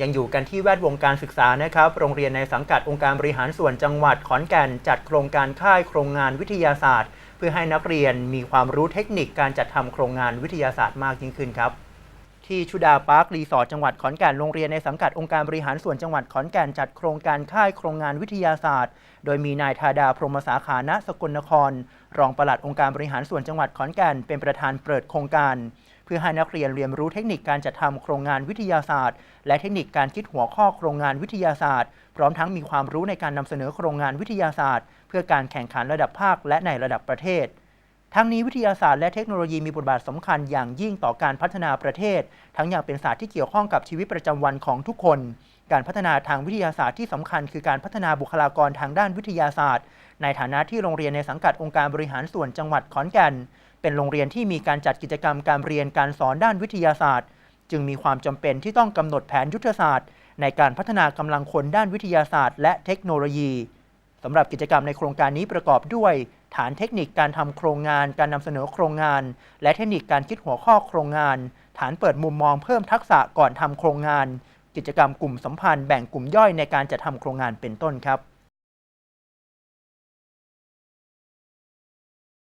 ยังอยู่กันที่แวดวงการศึกษานะครับ โรงเรียนในสังกัดองค์การบริหารส่วนจังหวัดขอนแก่น จัดโครงการค่ายโครงงานวิทยาศาสตร์ เพื่อให้นักเรียนมีความรู้เทคนิคการจัดทำโครงงานวิทยาศาสตร์มากยิ่งขึ้นครับที่ชุดาปาร์ครีสอร์ทจังหวัดขอนแก่นโรงเรียนในสังกัดองค์การบริหารส่วนจังหวัดขอนแก่นจัดโครงการค่ายโครงงานวิทยาศาสตร์ โดยมีนายธาดาพรหมสาขาณสกลนคร รองปลัดองค์การบริหารส่วนจังหวัดขอนแก่นเป็นประธานเปิดโครงการ เพื่อให้นักเรียนเรียนรู้เทคนิคการจัดทำโครงงานวิทยาศาสตร์ และเทคนิคการคิดหัวข้อโครงงานวิทยาศาสตร์ พร้อมทั้งมีความรู้ในการนำเสนอโครงงานวิทยาศาสตร์ เพื่อการแข่งขันระดับภาคและในระดับประเทศทั้งนี้วิทยาศาสตร์และเทคโนโลยีมีบทบาทสำคัญอย่างยิ่งต่อการพัฒนาประเทศ ทั้งอย่างเป็นศาสตร์ที่เกี่ยวข้องกับชีวิตประจำวันของทุกคน การพัฒนาทางวิทยาศาสตร์ที่สำคัญคือการพัฒนาบุคลากรทางด้านวิทยาศาสตร์ ในฐานะที่โรงเรียนในสังกัดองค์การบริหารส่วนจังหวัดขอนแก่น เป็นโรงเรียนที่มีการจัดกิจกรรมการเรียนการสอนด้านวิทยาศาสตร์ จึงมีความจำเป็นที่ต้องกำหนดแผนยุทธศาสตร์ ในการพัฒนากำลังคนด้านวิทยาศาสตร์ และเทคโนโลยีสำหรับกิจกรรมในโครงการนี้ประกอบด้วย ฐานเทคนิคการทำโครงงาน การนำเสนอโครงงาน และเทคนิคการคิดหัวข้อโครงงาน ฐานเปิดมุมมองเพิ่มทักษะก่อนทำโครงงาน กิจกรรมกลุ่มสัมพันธ์แบ่งกลุ่มย่อยในการจัดทำโครงงานเป็นต้นครับ